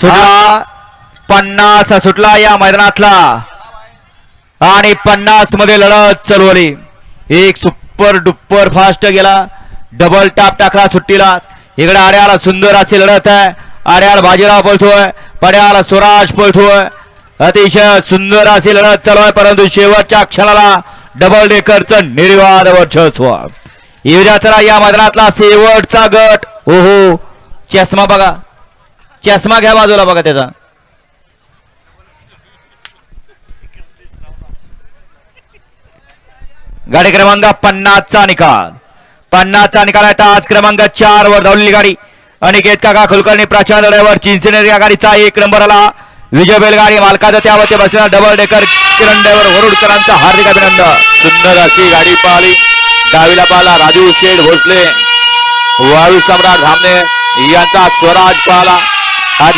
सुटला. पन्नास सुटला या मैदानातला. आणि पन्नासमध्ये लढत चलवली एक सुपर डुप्पर फास्ट गेला. डबल टाप टाकला सुट्टीला. इकडे आर्याला सुंदर अशी लढत आहे. आर्याला बाजीराव पळतोय. पड्याला स्वराज पळतोय. अतिशय सुंदर अशी लढत चालू आहे. परंतु शेवटच्या क्षणाला डबल डेकरचं निर्वाद वर्चस्व. येऊद्या चला या मैदानातला शेवटचा गट. हो हो चष्मा बघा. चष्मा घ्या बाजूला बघा त्याचा. गाडी क्रमांक पन्नासचा निकाल. पन्नासचा निकाल आहे तास क्रमांक चार वर धावलेली गाडी. अनिकेत काका कुलकर्णी प्रशांत ड्रायव्हर चिंचनेर या गाडीचा एक नंबर आला. विजय बैलगाडी मालकाचा त्यावरती बसलेला डबल डेकर किरण ड्रायव्हर वरुडकरांचा हार्दिक अभिनंदन. सुंदर अशी गाडी पाहिली. डावीला पाहिला राजू शेठ भोसले. वायू सम्राट धामणे यांचा स्वराज पाहिला. आणि